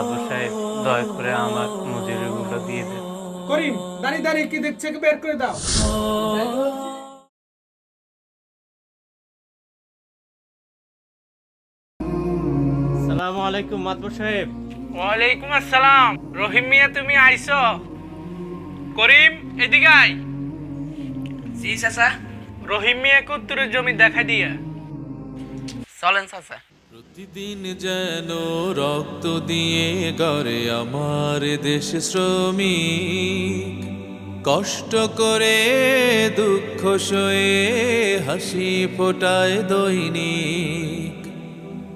মাদুর সাহেব দয়া করে আমার মজুরিগুলো দিয়ে দেন। করিম দাঁড়িয়ে দাঁড়িয়ে কি দেখছে? বের করে দাও। সালামু আলাইকুম মাতবর সাহেব। ওয়ালাইকুম আসসালাম। রহিম মিয়া তুমি আইছো? করিম এদিকে আয়। জি চাচা। রহিম মিয়া কুত্তুরের জমি দেখা দিয়া। চলেন চাচা। প্রতিদিন যেন রক্ত দিয়ে গড়ে আমার দেশ শ্রমিক। কষ্ট করে দুঃখ সয়ে হাসি ফোটায় দৈনিক।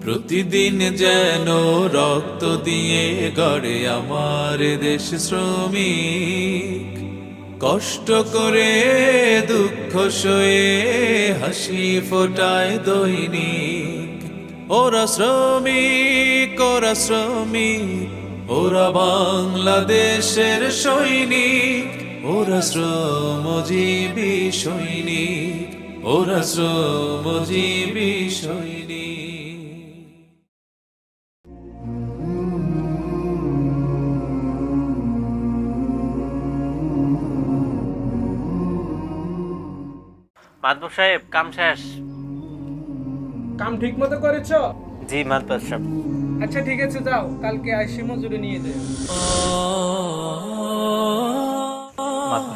প্রতিদিন যেন রক্ত দিয়ে গড়ে আমার দেশ শ্রমিক। কষ্ট করে দুঃখ সয়ে হাসি ফোটায় দৈনিক। ওরা শ্রমিক ওরা শ্রমিক, ওরা বাংলাদেশের সৈনিক, ওরা শ্রমজীবী সৈনিক, ওরা শ্রমজীবী সৈনিক। মাতবর সাহেব, কাম শেষ। কাম ঠিক মতো করেছ? জি মাতবর সাহেব আচ্ছা ঠিক আছে যাও। কালকে আইসি মজুরি নিয়ে যাও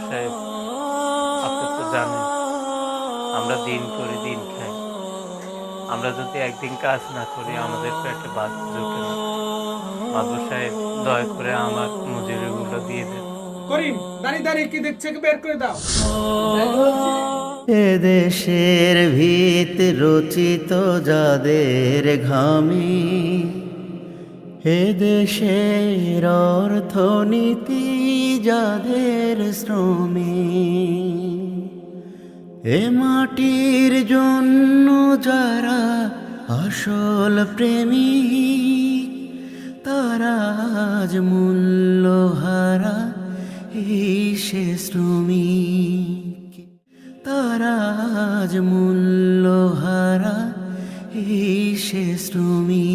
সাহেব আপনি তো জানেন আমরা দিন করে দিন খাই। আমরা যদি একদিন কাজ না করি আমাদের পেটে ভাত জোটে না। সাহেব দয়া করে আমার মজুরিগুলো দিয়ে দেন। করিম দাঁড়িয়ে দাঁড়িয়ে কি দেখছে? বের করে দাও। এদেশের ভিত রচিত যাদের ঘামি এদেশের অর্থনীতি যাদের শ্রমিক এ মাটির জন্য যারা আসল প্রেমিক তারা আজ মূল্য হারা এই আজ মূল্য হারা এই সে শ্রমী